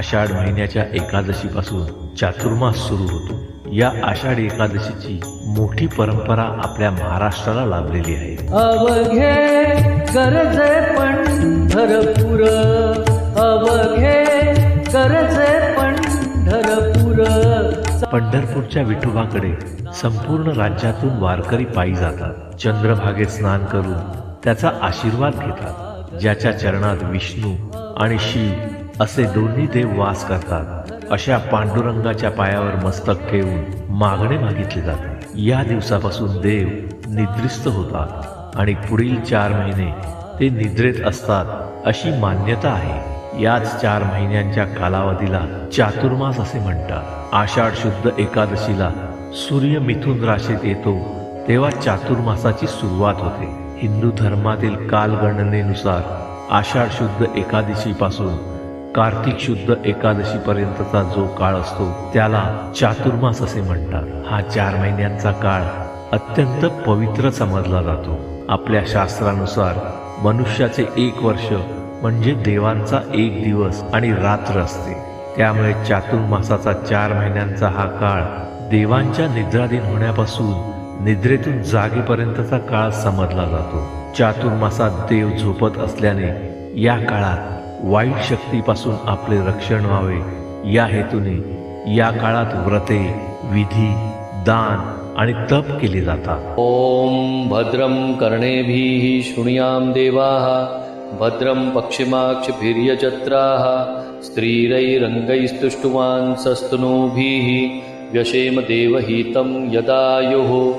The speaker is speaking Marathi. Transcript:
आषाढ महिन्याच्या एकादशीपासून चातुर्मास सुरू होतो. या आषाढ एकादशीची मोठी परंपरा आपल्या महाराष्ट्राला लाभलेली आहे. अवघे गरजे पंढरपूर अवघे गरजे पंढरपूर पंढरपूरच्या विठोबाकडे संपूर्ण राज्यातून वारकरी पायी जातात. चंद्रभागेत स्नान करून त्याचा आशीर्वाद घेतात. ज्याच्या चरणात विष्णू आणि शिव असे दोन्ही देव वास करतात. अशा पांडुरंगाच्या पायावर मस्तक ठेवून मागणे मागितले जाते. या दिवसापासून देव निद्रिस्त होतात आणि पुढील चार महिने ते निद्रेत असतात अशी मान्यता आहे. याच चार महिन्यांच्या कालावधीला चातुर्मास असे म्हणतात. आषाढ शुद्ध एकादशीला सूर्य मिथुन राशीत येतो तेव्हा चातुर्मासाची सुरुवात होते. हिंदू धर्मातील कालगणनेनुसार आषाढ शुद्ध एकादशीपासून कार्तिक शुद्ध एकादशी पर्यंतचा जो काळ असतो त्याला चातुर्मास असे म्हणतात. हा चार महिन्यांचा काळ अत्यंत पवित्र समजला जातो. आपल्या शास्त्रानुसार मनुष्याचे एक वर्ष म्हणजे देवांचा एक दिवस आणि रात्र असते. त्यामुळे चातुर्मासाचा चार महिन्यांचा हा काळ देवांच्या निद्राधीन होण्यापासून निद्रेतून जागेपर्यंतचा काळ समजला जातो. चातुर्मासात देव झोपत असल्याने या काळात वाईट शक्तीपासून आपले रक्षण व्हावे. या हेतूने या काळात व्रते विधी दान आणि तप केले जातात. ओम भद्रं कर्णेभिः शृणुयां देवाः भद्रं पक्षिमाक्षभिर्यजत्राः स्त्रीरैरङ्गैस्तुष्टुवान् सस्तनूभिः व्यशेम देवहितं यदायुः